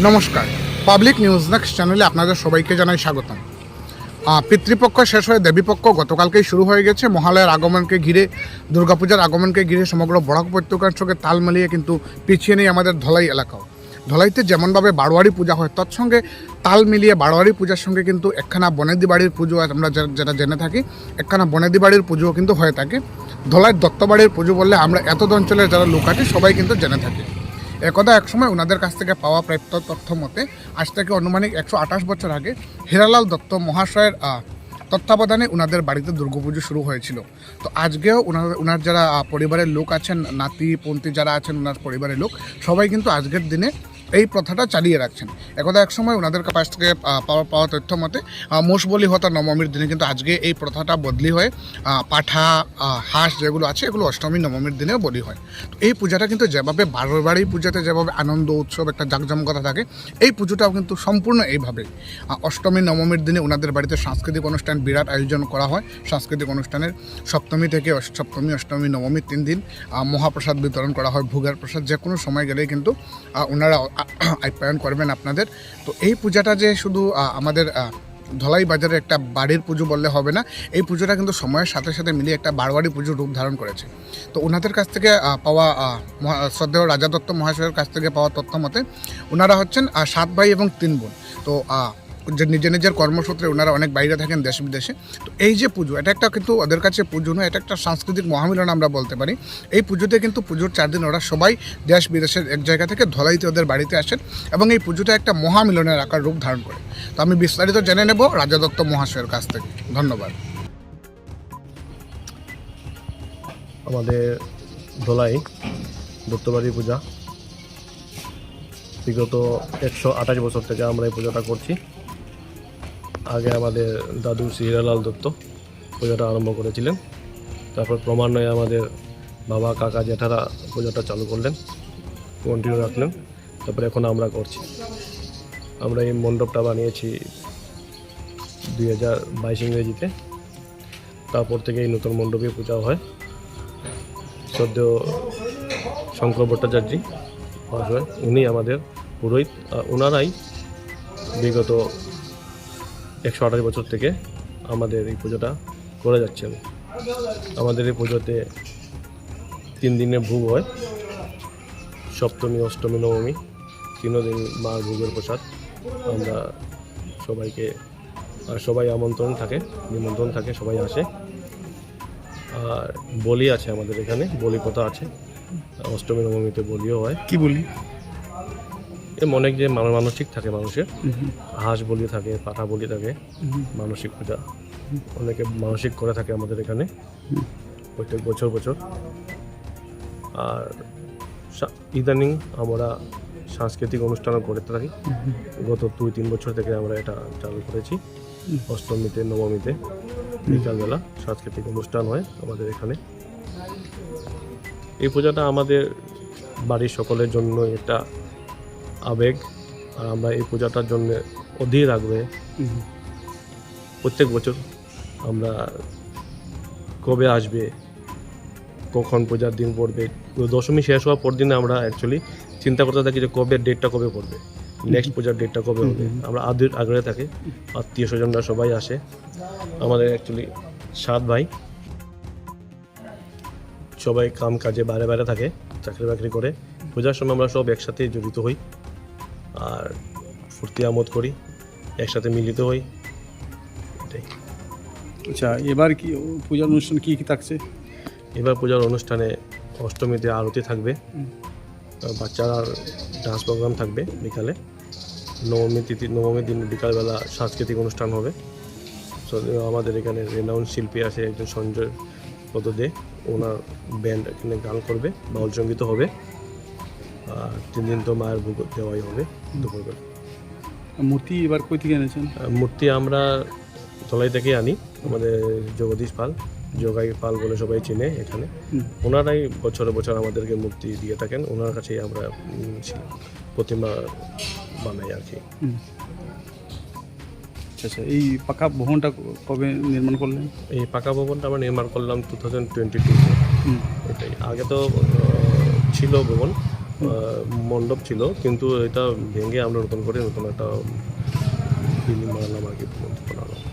নমস্কার। Public news next চ্যানেলে আপনাদের সবাইকে জানাই স্বাগতম। পিতৃপক্ষ শেষ হয়ে দেবীপক্ষ গতকালকেই শুরু হয়ে গেছে। মহালয়ের আগমনকে ঘিরে, দুর্গাপূজার আগমনকে ঘিরে সমগ্র বরাক উপত্যকার সঙ্গে তাল মিলিয়ে কিন্তু পিছিয়ে নেই আমাদের ধলাই এলাকাও। ধলাইতে যেমনভাবে বারোয়ারি পূজা হয়, তৎসঙ্গে তাল মিলিয়ে বারোয়ারি পূজার সঙ্গে কিন্তু একখানা বনেদি বাড়ির পুজো আমরা যেটা জেনে থাকি, একখানা বনেদি বাড়ির পুজোও কিন্তু হয়ে থাকে। ধলাইয়ের দত্তবাড়ির পুজো বললে আমরা এত অঞ্চলের যারা লোক আছে, সবাই কিন্তু জেনে থাকি। একদা একসময় ওনাদের কাছ থেকে পাওয়া প্রাপ্ত তথ্য মতে আজ থেকে অনুমানিক একশো আঠাশ বছর আগে হিরালাল দত্ত মহাশয়ের তত্ত্বাবধানে ওনাদের বাড়িতে দুর্গাপুজো শুরু হয়েছিল। তো আজকেও ওনার ওনার যারা পরিবারের লোক আছেন, নাতি, পন্থী যারা আছেন ওনার পরিবারের লোক, সবাই কিন্তু আজকের দিনে এই প্রথাটা চালিয়ে রাখছেন। একদা এক সময় ওনাদের কাছ থেকে পাওয়া পাওয়া তথ্য মতে মোষ বলি হতা নবমীর দিনে কিন্তু আজকে এই প্রথাটা বদলি হয়ে পাঠা হাঁস যেগুলো আছে, এগুলো অষ্টমী, নবমীর দিনেও বলি হয়। তো এই পূজাটা কিন্তু যেভাবে বারোবারই পূজাতে যেভাবে আনন্দ, উৎসব, একটা জাঁকজমকতা থাকে, এই পুজোটাও কিন্তু সম্পূর্ণ এইভাবে। অষ্টমী, নবমীর দিনে ওনাদের বাড়িতে সাংস্কৃতিক অনুষ্ঠান বিরাট আয়োজন করা হয়। সাংস্কৃতিক অনুষ্ঠানের সপ্তমী থেকে সপ্তমী, অষ্টমী নবমী তিন দিন মহাপ্রসাদ বিতরণ করা হয়, ভোগের প্রসাদ যে কোনো সময় গেলেই কিন্তু ওনারা আপ্যায়ন করবেন আপনাদের। তো এই পূজাটা যে শুধু আমাদের ধলাই বাজারের একটা বাড়ির পুজো বললে হবে না, এই পুজোটা কিন্তু সময়ের সাথে সাথে মিলিয়ে একটা বারোয়ারি পুজো রূপ ধারণ করেছে। তো ওনাদের কাছ থেকে পাওয়া শ্রদ্ধেয় রাজা দত্ত মহাশয়ের কাছ থেকে পাওয়া তথ্য মতে ওনারা হচ্ছেন সাত ভাই এবং তিন বোন। তো যে নিজের নিজের কর্মসূত্রে ওনারা অনেক বাইরে থাকেন দেশ বিদেশে। তো এই যে পুজো, এটা একটা কিন্তু ওদের কাছে পুজো নয়, এটা একটা সাংস্কৃতিক মহামিলন আমরা বলতে পারি। এই পুজোতে কিন্তু পুজোর চার দিন ওরা সবাই দেশ বিদেশের এক জায়গা থেকে ধলাইতে ওদের বাড়িতে আসেন এবং এই পুজোটা একটা মহামিলনের আকার রূপ ধারণ করে। তো আমি বিস্তারিত জেনে নেব রাজা দত্ত মহাশয়ের কাছ থেকে। ধন্যবাদ। আমাদের দোলাই দত্তবাড়ি পূজা। বিগত একশো আঠাশ বছর থেকে আমরা এই পূজাটা করছি। আগে আমাদের দাদু শ্রীরালাল দত্ত পূজাটা আরম্ভ করেছিলেন। তারপর ক্রমান্বয়ে আমাদের বাবা, কাকা, জেঠারা পূজাটা চালু করলেন কন্টিনিউ রাখলেন। তারপরে এখন আমরা করছি। আমরা এই মণ্ডপটা বানিয়েছি দুই হাজার বাইশ ইংরেজিতে। তারপর থেকে এই নতুন মণ্ডপে পূজা হয়। শ্রদ্ধেয় শঙ্কর ভট্টাচার্যী উনি আমাদের পুরোহিত। ওনারাই বিগত একশো আঠাশ বছর থেকে আমাদের এই পুজোটা করে যাচ্ছেন আমাদের এই পুজোতে তিন দিনে ভোগ হয়। সপ্তমী, অষ্টমী, নবমী তিনও দিন মার ভোগের প্রসাদ। আমরা সবাইকে, আর সবাই আমন্ত্রণ থাকে, নিমন্ত্রণ থাকে, সবাই আসে। আর বলি আছে আমাদের এখানে, বলি কথা আছে। অষ্টমী, নবমীতে বলিও হয়। কি বলি? অনেক যে মান- মানসিক থাকে মানুষের। হাঁস বলি থাকে পাঠা বলি থাকে মানসিক পূজা অনেকে মানসিক করে থাকে আমাদের এখানে। প্রত্যেক বছর বছর। আর ইদানিং আমরা সাংস্কৃতিক অনুষ্ঠানও করে থাকি। গত দুই তিন বছর থেকে আমরা এটা চালু করেছি। অষ্টমীতে নবমীতে বিকালবেলা সাংস্কৃতিক অনুষ্ঠান হয় আমাদের এখানে। এই পূজাটা আমাদের বাড়ির সকলের জন্য একটা আবেগ আর আমরা এই পূজাটার জন্য অধীর আগ্রহে প্রত্যেক বছর আমরা কবে আসবে কখন পূজার দিন পড়বে দশমী শেষ হওয়ার পর দিনে আমরা অ্যাকচুয়ালি চিন্তা করতে থাকি যে কবে ডেটটা কবে পড়বে নেক্সট পূজার ডেটটা কবে হবে। আমরা আদির আগ্রহে থাকি আত্মীয় স্বজনরা সবাই আসে আমাদের অ্যাকচুয়ালি সাত ভাই সবাই কাম কাজে বাইরে বাইরে থাকে চাকরি বাকরি করে পূজার সময় আমরা সব একসাথে জড়িত হই। আর ফুর্তি আমোদ করি একসাথে মিলিত হই। এটাই। আচ্ছা এবার কি পূজার অনুষ্ঠান কী কী থাকছে? এবার পূজার অনুষ্ঠানে অষ্টমীতে আরতি থাকবে। বাচ্চারা ডান্স প্রোগ্রাম থাকবে বিকালে। নবমী তিথি নবমীর দিন বিকালবেলা সাংস্কৃতিক অনুষ্ঠান হবে। আমাদের এখানে রেনাউন্ড শিল্পী আছে একজন সঞ্জয় পদ দে ওনার ব্যান্ড এখানে গান করবে বাউল সংগীত হবে। তিন দিন তো মায়ের ভোগ দেওয়াই হবে দুপুরবেলা মূর্তি এবার কই থেকে এনেছেন? মূর্তি আমরা ধলাই থেকে আনি আমাদের জগদীশ পাল যোগাই পাল বলে সবাই চিনে এখানে। ওনারাই বছরে বছর আমাদেরকে মূর্তি দিয়ে থাকেন ওনার কাছেই আমরা প্রতিমা বানাই আর কি। আচ্ছা আচ্ছা এই পাকা ভবনটা কবে নির্মাণ করলেন? এই পাকা ভবনটা আমরা নির্মাণ করলাম টু থাউজেন্ড টোয়েন্টি টু। এটাই। আগে তো ছিল ভবন মণ্ডপ ছিল, কিন্তু এটা ভেঙে আমরা নতুন করে নতুন একটা বিল্ডিং বানালাম আর কি বানালাম।